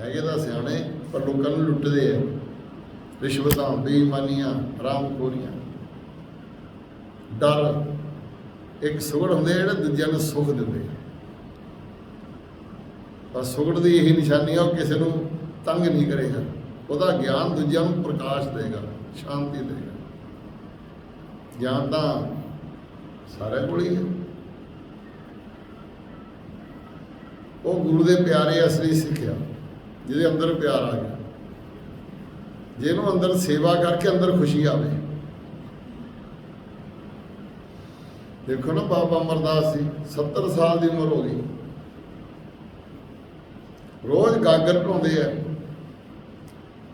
ਹੈਗੇ ਤਾਂ ਸਿਆਣੇ, ਪਰ ਲੋਕਾਂ ਨੂੰ ਲੁੱਟਦੇ ਆ। ਰਿਸ਼ਵਤਾਂ, ਬੇਈਮਾਨੀਆਂ ਹਰਾਮਖੋਰੀਆਂ ਡਰ, ਇੱਕ ਸੁਗੜ ਹੁੰਦੇ ਆ ਜਿਹੜੇ ਦੂਜਿਆਂ ਨੂੰ ਸੁੱਖ ਦਿੰਦੇ ਪਰ ਸੁਗੜ ਦੀ ਇਹੀ ਨਿਸ਼ਾਨੀ ਆ, ਉਹ ਕਿਸੇ ਨੂੰ ਤੰਗ ਨਹੀਂ ਕਰੇਗਾ। ਉਹਦਾ ਗਿਆਨ ਦੂਜਿਆਂ ਨੂੰ ਪ੍ਰਕਾਸ਼ ਦੇਗਾ, ਸ਼ਾਂਤੀ ਦੇਗਾ। ਗਿਆਨ ਤਾਂ ਸਾਰਿਆਂ ਕੋਲ ਹੀ ਹੈ ਉਹ ਗੁਰੂ ਦੇ ਪਿਆਰੇ ਅਸਲੀ ਸਿੱਖਿਆ ਜਿਹਦੇ ਅੰਦਰ ਪਿਆਰ ਆ ਗਿਆ। ਜਿਹਨੂੰ ਅੰਦਰ ਸੇਵਾ ਕਰਕੇ ਅੰਦਰ ਖੁਸ਼ੀ ਆਵੇ। ਦੇਖੋ ਨਾ ਬਾਬਾ ਅਮਰਦਾਸ ਸੀ 70 ਸਾਲ ਦੀ ਉਮਰ ਹੋ ਗਈ। ਰੋਜ਼ ਗਾਗਰ ਢਾਉਂਦੇ ਆ।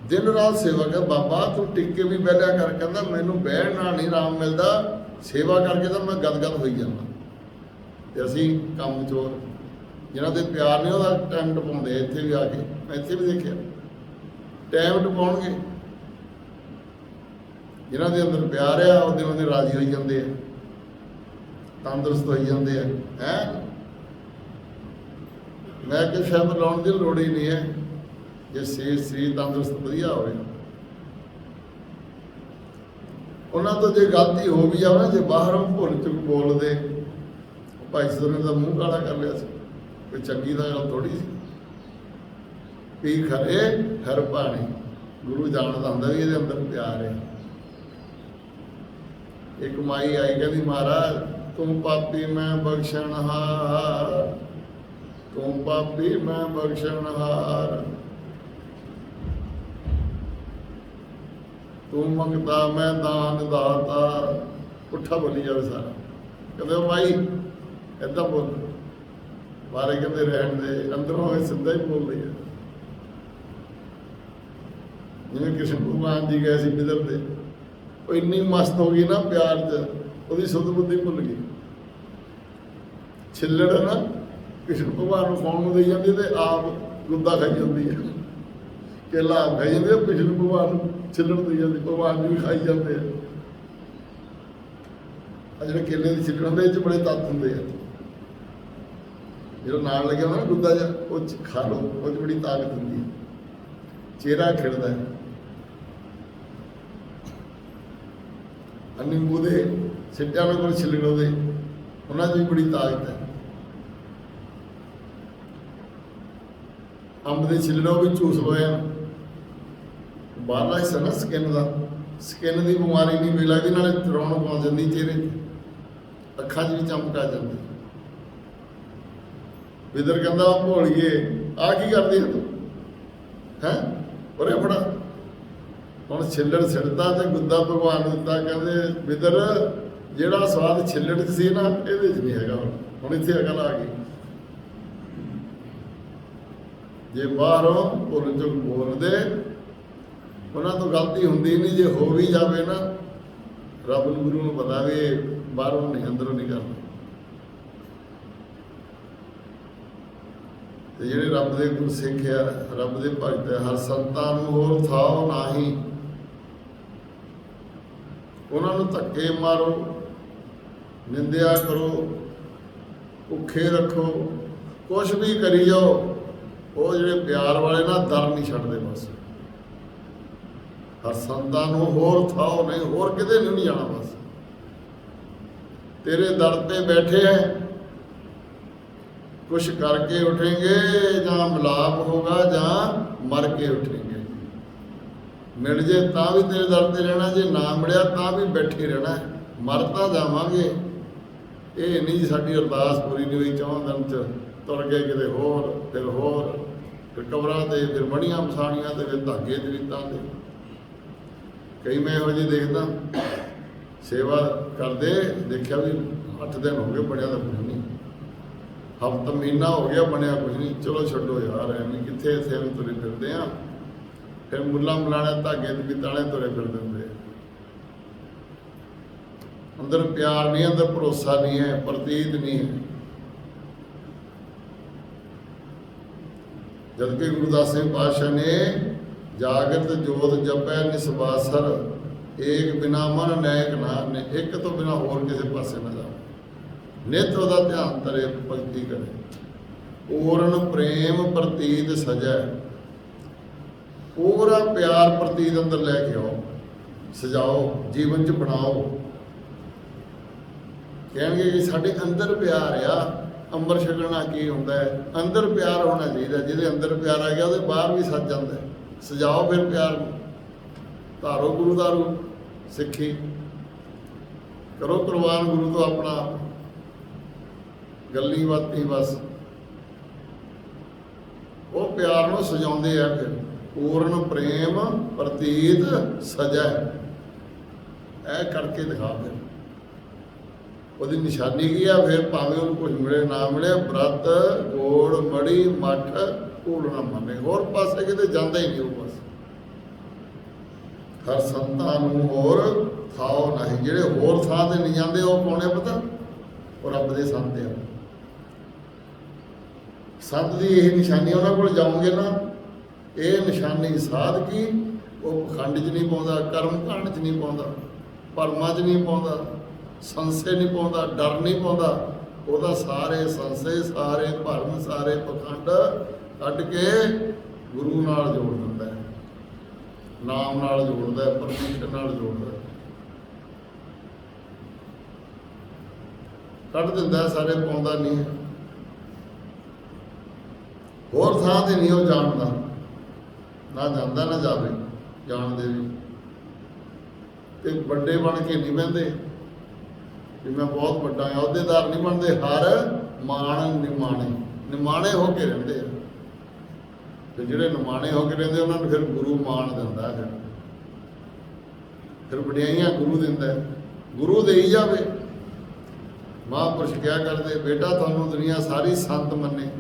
ਦਿਨ ਰਾਤ ਸੇਵਾ ਕਰ, ਬਾਬਾ ਤੂੰ ਟਿੱਕੇ ਵੀ ਬਹਿਲਿਆ ਕਰ, ਕਹਿੰਦਾ ਮੈਨੂੰ ਬਹਿਣ ਨਾਲ ਨਹੀਂ ਆਰਾਮ ਮਿਲਦਾ। ਸੇਵਾ ਕਰਕੇ ਤਾਂ ਮੈਂ ਗਦਗਦ ਹੋਈ ਜਾਂਦਾ। ਤੇ ਅਸੀਂ ਕੰਮ ਚੋਰ ਜਿਹਨਾਂ ਦੇ ਪਿਆਰ ਨੇ ਉਹਦਾ ਟਾਈਮ ਟਪਾਉਂਦੇ ਇੱਥੇ ਵੀ ਆ ਕੇ ਮੈਂ ਇੱਥੇ ਵੀ ਦੇਖਿਆ। ਟਾਈਮ ਟਪਾਉਣਗੇ। ਜਿਹਨਾਂ ਦੇ ਅੰਦਰ ਪਿਆਰ ਆ ਉਹ ਦਿਨੋਂ ਦਿਨ ਰਾਜੀ ਹੋਈ ਜਾਂਦੇ ਆ। ਤੰਦਰੁਸਤ ਹੋਈ ਜਾਂਦੇ ਆ, ਹੈ? ਮੈਂ ਕਿ ਸ਼ਬਦ ਲਾਉਣ ਦੀ ਲੋੜ ਹੀ ਨਹੀਂ ਹੈ। ਜੇ ਸਰੀਰ ਸਰੀਰ ਤੰਦਰੁਸਤ ਵਧੀਆ ਹੋਵੇ। ਉਹਨਾਂ ਤੋਂ ਜੇ ਗਲਤੀ ਹੋ ਵੀ ਜਾਵੇ ਜੇ ਬਾਹਰੋਂ ਭੁੱਲ ਚੁੱਕ ਬੋਲਦੇ, ਭਾਈ ਸੋਨੇ ਦਾ ਮੂੰਹ ਕਾਲਾ ਕਰ ਲਿਆ ਸੀ। ਕੋਈ ਚੰਗੀ ਦਾ ਗੱਲ ਥੋੜੀ ਸੀ। ਪੀ ਖਰੇ ਹਰ ਪਾਣੀ ਗੁਰੂ ਜਾਣਦਾ ਹੁੰਦਾ ਵੀ ਇਹਦੇ ਅੰਦਰ ਪਿਆਰ ਹੈ। ਇੱਕ ਮਾਈ ਆਈ ਕਹਿੰਦੀ, ਮਹਾਰਾਜ, ਤੂੰ ਪਾਪੀ ਮੈਂ ਬਖਸ਼ਣਹਾਰ ਤੂੰ ਪਾਪੀ ਮੈਂ ਬਖਸ਼ਣਹਾਰ ਤੂੰ ਮੰਗਦਾ ਮੈਂ ਦਾਨ ਦਾਤਾ। ਪੁੱਠਾ ਬੋਲੀ ਜਾਵੇ ਸਾਰਾ। ਕਹਿੰਦੇ ਮਾਈ, ਏਦਾਂ ਬੋਲ। ਬਾਰੇ ਕਹਿੰਦੇ ਰਹਿਣ ਦੇ, ਅੰਦਰੋਂ ਇਹ ਸਿੱਧਾ ਹੀ ਬੋਲਦੀ ਹੈ। ਜਿਵੇਂ ਕ੍ਰਿਸ਼ਨ ਭਗਵਾਨ ਜੀ ਗਏ ਸੀ ਬਿਦਰ ਦੇ ਉਹ ਇੰਨੀ ਮਸਤ ਹੋ ਗਈ ਨਾ ਪਿਆਰ 'ਚ, ਉਹਦੀ ਸੁੱਧ ਬੁੱਧੀ ਭੁੱਲ ਗਈ। ਛਿੱਲੜ ਨਾ, ਕ੍ਰਿਸ਼ਨ ਭਗਵਾਨ ਨੂੰ ਖਾਣ ਨੂੰ ਦੇਈ ਜਾਂਦੀ ਤੇ ਆਪ ਗੁੱਦਾ ਖਾਈ ਜਾਂਦੀ ਹੈ। ਕੇਲਾ ਆਪ ਖਾਈ ਜਾਂਦੀ ਹੈ, ਕ੍ਰਿਸ਼ਨ ਭਗਵਾਨ ਨੂੰ ਛਿੱਲੜ ਦੇਈ ਜਾਂਦੀ, ਭਗਵਾਨ ਜੀ ਵੀ ਖਾਈ ਜਾਂਦੇ ਆ। ਆ ਜਿਹੜੇ ਕੇਲੇ ਦੇ ਛਿੱਲੜ ਹੁੰਦੇ, ਇਹ 'ਚ ਬੜੇ ਤੱਤ ਹੁੰਦੇ ਆ। ਜਦੋਂ ਨਾਲ ਲੱਗਿਆ ਹੁੰਦਾ ਨਾ ਗੁੱਦਾ ਜਿਹਾ, ਉਹ 'ਚ ਖਾ ਲਓ, ਉਹ 'ਚ ਬੜੀ ਤਾਕਤ ਹੁੰਦੀ ਹੈ। ਚਿਹਰਾ ਖਿੜਦਾ ਹੈ। ਨਿੰਬੂ ਦੇ, ਸਿੱਟਿਆਂ ਨਾਲ ਕੋਲ ਛਿੱਲੜ ਉਹਦੇ, ਉਹਨਾਂ 'ਚ ਬੜੀ ਤਾਕਤ ਹੈ। ਅੰਬ ਦੇ ਛਿੱਲੜ ਵੀ ਝੂਸ ਹੋਏ ਆ ਬਾਹਰਲਾ ਹਿੱਸਾ ਨਾ ਸਕਿਨ ਦਾ। ਸਕਿਨ ਦੀ ਬਿਮਾਰੀ ਨਹੀਂ ਵੀ ਲੱਗਦੀ ਨਾਲੇ ਰੌਣਕ ਆ ਜਾਂਦੀ ਚਿਹਰੇ 'ਤੇ। ਅੱਖਾਂ 'ਚ ਵੀ ਚਮਕ ਆ ਜਾਂਦੀ। ਵਿਦਰ ਕਹਿੰਦਾ ਉਹ ਭੋਲੀਏ ਆ ਕੀ ਕਰਦੀ ਹੈ ਤੂੰ? ਹੈ? ਉਰੇ ਫੜਾ। ਹੁਣ ਛਿੱਲੜ ਸਿੜਦਾ ਤੇ ਗੁੱਦਾ ਭਗਵਾਨ ਦਿੱਤਾ, ਕਹਿੰਦੇ ਵਿਦਰ ਜਿਹੜਾ ਸਵਾਦ ਛਿੱਲੜ 'ਚ ਸੀ ਨਾ, ਇਹਦੇ 'ਚ ਨਹੀਂ ਹੈਗਾ ਹੁਣ। ਇੱਥੇ ਅਕਲ ਆ ਗਈ। ਜੇ ਬਾਹਰੋਂ ਭੁੱਲ ਚੁੱਕ ਬੋਲਦੇ, ਉਹਨਾਂ ਤੋਂ ਗਲਤੀ ਹੁੰਦੀ ਨਹੀਂ, ਜੇ ਹੋ ਵੀ ਜਾਵੇ ਨਾ, ਰੱਬ ਨੂੰ ਗੁਰੂ ਨੂੰ ਪਤਾ ਵੀ ਬਾਹਰੋਂ ਨਹੀਂ, ਅੰਦਰੋਂ ਨਹੀਂ ਕਰਨਾ। ਤੇ ਜਿਹੜੇ ਰੱਬ ਦੇ ਗੁਰ ਸਿੱਖ ਆ ਰੱਬ ਦੇ ਭਗਤ ਆ, ਹਰ ਸੰਤਾਂ ਨੂੰ ਹੋਰ ਥਾਉ ਨਾਹੀ। ਉਹਨਾਂ ਨੂੰ ਧੱਕੇ ਮਾਰੋ ਨਿੰਦਿਆ ਕਰੋ ਭੁੱਖੇ ਰੱਖੋ ਕੁਛ ਵੀ ਕਰੀ ਜਾਓ ਉਹ ਜਿਹੜੇ ਪਿਆਰ ਵਾਲੇ ਨਾ ਦਰ ਨਹੀਂ ਛੱਡਦੇ ਬਸ। ਹਰ ਸੰਤਾਂ ਨੂੰ ਹੋਰ ਥਾਉ ਨਹੀਂ ਹੋਰ ਕਿਤੇ ਨੂੰ ਨਹੀਂ ਜਾਣਾ ਬਸ। ਤੇਰੇ ਦਰ ਤੇ ਬੈਠੇ ਐ ਕੁਛ ਕਰਕੇ ਉਠेंगे ਜਾਂ ਮਿਲਾਪ ਹੋਗਾ ਜਾਂ ਮਰ ਕੇ ਉਠेंगे ਮਿਲ ਜੇ ਤਾਂ ਵੀ ਤੇਰੇ ਦਰ ਤੇ ਰਹਿਣਾ, ਜੇ ਨਾ ਮਿਲਿਆ ਤਾਂ ਵੀ ਬੈਠੇ ਰਹਿਣਾ। ਹੈ। ਮਰ ਤਾਂ ਜਾਵਾਂਗੇ। ਇਹ ਨਹੀਂ ਸਾਡੀ ਅਰਦਾਸ ਪੂਰੀ ਨਹੀਂ ਹੋਈ, ਚੌਂ ਦਿਨ ਚ ਤੁਰ ਗਏ ਕਿਤੇ ਹੋਰ, ਫਿਰ ਹੋਰ। ਫਿਰ ਕਬਰਾਂ ਤੇ, ਫਿਰ ਮੜੀਆਂ ਮਸਾਣੀਆਂ ਤੇ, ਫਿਰ ਧਾਗੇ ਜਰੀਤਾਂ ਤੇ। ਕਈ ਮੈਂ ਇਹੋ ਜਿਹੇ ਦੇਖਦਾ, ਸੇਵਾ ਕਰਦੇ, ਦੇਖਿਆ ਵੀ 8 ਦਿਨ ਹੋ ਗਏ ਬਣਿਆ ਤਾਂ ਹਫ਼ਤਾ ਮਹੀਨਾ ਹੋ ਗਿਆ ਬਣਿਆ ਕੁਝ ਨਹੀਂ। ਚਲੋ ਛੱਡੋ ਯਾਰ, ਐਵੇਂ ਕਿੱਥੇ ਇੱਥੇ ਐਵੇਂ ਤੁਰੇ ਫਿਰਦੇ ਆ? ਫਿਰ ਮੁੱਲਾ ਮੁਲਾਣੇ ਧਾਗੇ ਤੇ ਤਾਲੇ ਤੁਰੇ ਫਿਰਦੇ ਹੁੰਦੇ ਅੰਦਰ ਪਿਆਰ ਨਹੀਂ, ਅੰਦਰ ਭਰੋਸਾ ਨਹੀਂ ਹੈ, ਪ੍ਰਤੀਤ ਨਹੀਂ ਹੈ। ਜਦ ਕਿ ਗੁਰੂ ਦਾਸ ਸਿੰਘ ਪਾਤਸ਼ਾਹ ਨੇ ਜਾਗਰਤ ਜੋਤ ਜਪੈ ਨਿਸਵਾਸਰ, ਏਕ ਬਿਨਾ ਮਨ ਨੈਕ ਨਾਮ ਨੇ, ਇੱਕ ਤੋਂ ਬਿਨਾ ਹੋਰ ਕਿਸੇ ਪਾਸੇ ਨਾ ਜਾਵੇ। ਨਿਤ ਉਹਦਾ ਧਿਆਨ ਤਰੇ ਭਗਤੀ ਕਰੇ। ਪੂਰਨ ਪ੍ਰੇਮ ਪ੍ਰਤੀਤ ਸਜੈ। ਪੂਰਾ ਪਿਆਰ ਪ੍ਰਤੀਤ ਅੰਦਰ ਲੈ ਕੇ ਆਓ। ਸਜਾਓ, ਜੀਵਨ ਚ ਬਣਾਓ। ਕਹਿਣਗੇ ਕਿ ਸਾਡੇ ਅੰਦਰ ਪਿਆਰ ਆ। ਅੰਬਰ ਛਕਣਾ ਕੀ ਹੁੰਦਾ ਹੈ? ਅੰਦਰ ਪਿਆਰ ਹੋਣਾ ਚਾਹੀਦਾ। ਜਿਹਦੇ ਅੰਦਰ ਪਿਆਰ ਆ ਗਿਆ, ਉਹਦੇ ਬਾਹਰ ਵੀ ਸੱਜ ਜਾਂਦਾ ਸਜਾਓ ਫਿਰ ਪਿਆਰ ਨੂੰ। ਧਾਰੋ ਗੁਰੂ ਦਾ ਰੂਪ ਸਿੱਖੀ। ਕਰੋ ਕੁਰਬਾਨ ਗੁਰੂ ਤੋਂ ਆਪਣਾ ਗੱਲੀ ਬਾਤੀ ਬਸ। ਉਹ ਪਿਆਰ ਨੂੰ ਸਜਾਉਂਦੇ ਆ ਫਿਰ। ਪੂਰਨ ਪ੍ਰੇਮ ਪ੍ਰਤੀਤ ਸਜੈ। ਇਹ ਕਰਕੇ ਦਿਖਾ ਫਿਰ ਉਹਦੀ ਨਿਸ਼ਾਨੀ ਕੀ ਆ? ਫਿਰ ਭਾਵੇਂ ਉਹਨੂੰ ਕੁਝ ਮਿਲੇ, ਨਾ ਮਿਲੇ, ਬ੍ਰਤ ਗੋੜ ਮੜੀ, ਮੱਠ ਧੂੜ ਨਾ ਮੰਨੇ। ਹੋਰ ਪਾਸੇ ਕਿਤੇ ਜਾਂਦਾ ਹੀ ਨਹੀਂ ਉਹ ਪਾਸੇ ਹਰ ਸੰਤਾਂ ਨੂੰ ਹੋਰ ਥਾਓ ਨਹੀਂ। ਜਿਹੜੇ ਹੋਰ ਥਾਂ ਤੇ ਨਹੀਂ ਜਾਂਦੇ, ਉਹ ਕੌਣ ਪਤਾ? ਉਹ ਰੱਬ ਦੇ ਸੰਤ ਆ। ਸੰਤ ਦੀ ਇਹ ਨਿਸ਼ਾਨੀ ਉਹਨਾਂ ਕੋਲ ਜਾਓਗੇ ਨਾ, ਇਹ ਨਿਸ਼ਾਨੀ ਸਾਧਕੀ ਉਹ ਪਖੰਡ 'ਚ ਨਹੀਂ ਪਾਉਂਦਾ, ਕਰਮ ਕਾਂਡ 'ਚ ਨਹੀਂ ਪਾਉਂਦਾ ਪਰਮਾਂ 'ਚ ਨਹੀਂ ਪਾਉਂਦਾ, ਸੰਸੇ ਨਹੀਂ ਪਾਉਂਦਾ, ਡਰ ਨਹੀਂ ਪਾਉਂਦਾ। ਉਹਦਾ ਸਾਰੇ ਸੰਸੇ, ਸਾਰੇ ਭਰਮ, ਸਾਰੇ ਪਖੰਡ ਕੱਢ ਕੇ ਗੁਰੂ ਨਾਲ ਜੋੜ ਦਿੰਦਾ ਹੈ। ਨਾਮ ਨਾਲ ਜੋੜਦਾ ਹੈ, ਪਰਮੇਸ਼ਰ ਨਾਲ ਜੋੜਦਾ ਹੈ। ਕੱਢ ਦਿੰਦਾ ਸਾਰੇ ਪਾਉਂਦਾ ਨਹੀਂ ਹੈ। ਹੋਰ ਥਾਂ ਤੇ ਨਹੀਂ ਉਹ ਜਾਣਦਾ। ਨਾ ਜਾਂਦਾ, ਨਾ ਜਾਵੇ ਜਾਣਦੇ ਵੀ ਤੇ ਵੱਡੇ ਬਣ ਕੇ ਨਹੀਂ ਬਹਿੰਦੇ। ਵੀ ਮੈਂ ਬਹੁਤ ਵੱਡਾ ਹਾਂ, ਅਹੁਦੇਦਾਰ ਨਹੀਂ ਬਣਦੇ, ਹਰ ਮਾਣ ਨਿਮਾਣੇ ਨਿਮਾਣੇ ਹੋ ਕੇ ਰਹਿੰਦੇ ਆ। ਤੇ ਜਿਹੜੇ ਨਿਮਾਣੇ ਹੋ ਕੇ ਰਹਿੰਦੇ, ਉਹਨਾਂ ਨੂੰ ਫਿਰ ਗੁਰੂ ਮਾਣ ਦਿੰਦਾ ਹੈ ਫਿਰ ਵਡਿਆਈਆਂ ਗੁਰੂ ਦਿੰਦਾ ਹੈ। ਗੁਰੂ ਦੇਈ ਜਾਵੇ। ਮਹਾਂਪੁਰਸ਼ ਕਿਹਾ ਕਰਦੇ, ਬੇਟਾ, ਤੁਹਾਨੂੰ ਦੁਨੀਆ ਸਾਰੀ ਸੰਤ ਮੰਨੇ।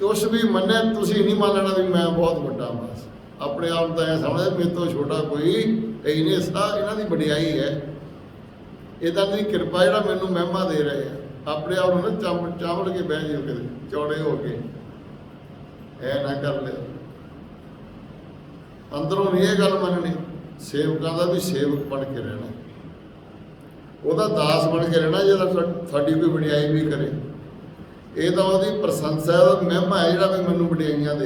ਕੁਛ ਵੀ ਮੰਨੇ ਤੁਸੀਂ ਨਹੀਂ ਮੰਨਣਾ ਵੀ ਮੈਂ ਬਹੁਤ ਵੱਡਾ ਬਸ ਆਪਣੇ ਆਪ ਨੂੰ ਤਾਂ ਐ ਸਮਝਦੇ, ਮੇਰੇ ਤੋਂ ਛੋਟਾ ਕੋਈ ਹੈ ਨਹੀਂ। ਸਾ ਇਹਨਾਂ ਦੀ ਵਡਿਆਈ ਹੈ। ਇਹਦਾ ਦੀ ਕਿਰਪਾ ਜਿਹੜਾ ਮੈਨੂੰ ਮਹਿਮਾ ਦੇ ਰਹੇ ਆ। ਆਪਣੇ ਆਪ ਨੂੰ ਨਾ ਚੰਮ ਚਾਵਲ ਕੇ ਬਹਿ ਜਿਓ ਕਿਤੇ, ਚੌੜੇ ਹੋ ਕੇ। ਐ ਨਾ ਕਰ ਲਿਓ। ਅੰਦਰੋਂ ਨਹੀਂ ਇਹ ਗੱਲ ਮੰਨਣੀ, ਸੇਵਕਾਂ ਦਾ ਵੀ ਸੇਵਕ ਬਣ ਕੇ ਰਹਿਣਾ। ਉਹਦਾ ਦਾਸ ਬਣ ਕੇ ਰਹਿਣਾ ਜਿਹੜਾ ਸਾ- ਸਾਡੀ ਕੋਈ ਵਡਿਆਈ ਵੀ ਕਰੇ। ਇਹ ਤਾਂ ਉਹਦੀ ਪ੍ਰਸ਼ੰਸਾ ਹੈ ਉਹਦਾ ਮਹਿਮਾ ਹੈ ਜਿਹੜਾ ਵੀ ਮੈਨੂੰ ਵਡਿਆਈਆਂ ਦੇ